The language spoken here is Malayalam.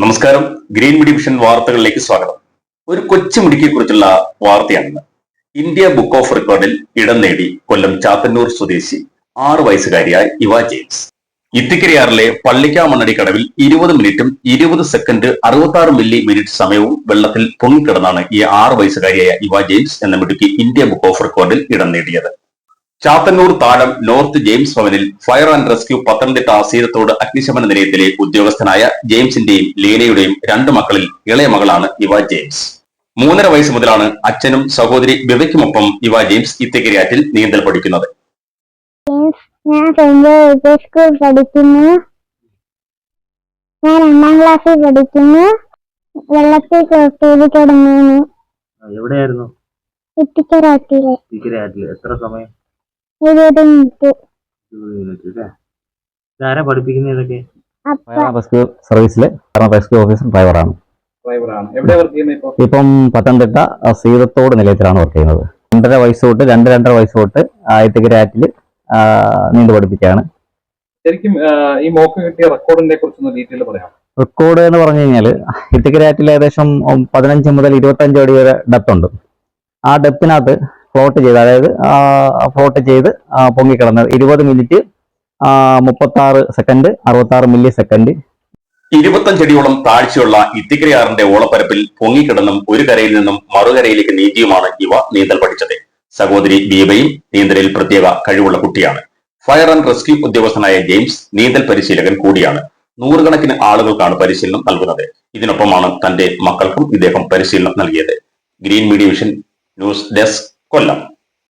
നമസ്കാരം. ഗ്രീൻ മീഡിയ വിഷൻ വാർത്തകളിലേക്ക് സ്വാഗതം. ഒരു കൊച്ചുമിടിയെ കുറിച്ചുള്ള വാർത്തയാണ് ഇന്ത്യ ബുക്ക് ഓഫ് റെക്കോർഡിൽ ഇടം നേടി കൊല്ലം ചാത്തന്നൂർ സ്വദേശി ആറു വയസ്സുകാരിയായ ഇവ ജെയിംസ്. ഇത്തിക്കരിയാറിലെ പള്ളിക്കാമണ്ണടി കടവിൽ ഇരുപത് മിനിറ്റും ഇരുപത് സെക്കൻഡ് അറുപത്തി മില്ലി മിനിറ്റ് സമയവും വെള്ളത്തിൽ പൊങ്ങിക്കിടന്നാണ് ഈ ആറ് വയസ്സുകാരിയായ ഇവ ജെയിംസ് എന്ന മിടുക്കി ഇന്ത്യ ബുക്ക് ഓഫ് റെക്കോർഡിൽ ഇടം നേടിയത്. ചാത്തന്നൂർ താഴം നോർത്ത് ജെയിംസ് ഭവനിൽ ഫയർ ആൻഡ് റെസ്ക്യൂ പത്തനംതിട്ട ആസീരത്തോട് അഗ്നിശമന നിലയത്തിലെ ഉദ്യോഗസ്ഥനായ ജെയിംസിന്റെയും ലീനയുടെയും രണ്ട് മക്കളിൽ ഇളയ മകളാണ് ഇവ ജെയിംസ്. മൂന്നര വയസ്സ് മുതലാണ് അച്ഛനും സഹോദരി വിവയ്ക്കുമൊപ്പം ഇവ ജെയിംസ് ഇത്തക്കരിയാറ്റിൽ നീന്തൽ പഠിക്കുന്നത്. ഞാൻ സെന്റ് ജോസഫ് സ്കൂൾ പഠിക്കുന്നു. ഞാൻ രണ്ടാം ക്ലാസ്സിൽ പഠിക്കുന്നു. വെള്ളത്തിൽ ആ, എവിടെയായിരുന്നു? എത്ര സമയം? ഇരുപത് മിനിറ്റ് ഇതൊക്കെ? റെസ്ക്യൂ സർവീസിലെ റെസ്ക്യൂ ഓഫീസർ ഡ്രൈവറാണ് ഡ്രൈവറാണ് എവിടെ വർക്ക് ചെയ്യുന്നത് ഇപ്പൊ? ഇപ്പം പത്തനംതിട്ട സീതത്തോട് നിലയത്തിലാണ് വർക്ക് ചെയ്യുന്നത്. രണ്ടര വയസ്സ് തൊട്ട് രണ്ട് രണ്ടര വയസ്സ് തൊട്ട് ആയത്തിക്കരാറ്റിൽ നീന്ത് പഠിപ്പിക്കുകയാണ്. ശരിക്കും ഈ മോക്ക് കിട്ടിയ റെക്കോർഡിനെ കുറിച്ചൊന്ന് ഡീറ്റെയിൽ പറയാം റെക്കോർഡ് എന്ന് പറഞ്ഞു കഴിഞ്ഞാൽ ഇത്തിക്കരാറ്റിൽ ഏകദേശം പതിനഞ്ച് മുതൽ ഇരുപത്തഞ്ച് അടി വരെ ഡെപ്ത് ഉണ്ട്. ആ ഡെപ്തിനകത്ത് ഫ്ലോട്ട് ചെയ്ത് അതായത് ഫ്ലോട്ട് ചെയ്ത് പൊങ്ങിക്കിടന്നത് ഇരുപത് മിനിറ്റ് മുപ്പത്തി ആറ് സെക്കൻഡ് അറുപത്തി ആറ് മില്ലി സെക്കൻഡ് ഇരുപത്തഞ്ചടിയോളം താഴ്ചയുള്ള ഇത്തിക്കരയാറിന്റെ ഓളപ്പരപ്പിൽ പൊങ്ങിക്കിടന്നും ഒരു കരയിൽ നിന്നും മറുകരയിലേക്ക് നീന്തിയുമാണ് ഇവ നീന്തൽ പഠിച്ചത്. സഹോദരി ദീപയും നീന്തലിൽ പ്രത്യേക കഴിവുള്ള കുട്ടിയാണ്. ഫയർ ആൻഡ് റെസ്ക്യൂ ഉദ്യോഗസ്ഥനായ ജെയിംസ് നീന്തൽ പരിശീലകൻ കൂടിയാണ്. നൂറുകണക്കിന് ആളുകൾക്കാണ് പരിശീലനം നൽകുന്നത്. ഇതിനൊപ്പമാണ് തന്റെ മക്കൾക്കും ഇദ്ദേഹം പരിശീലനം നൽകിയത്. Green media vision news desk. Kollam.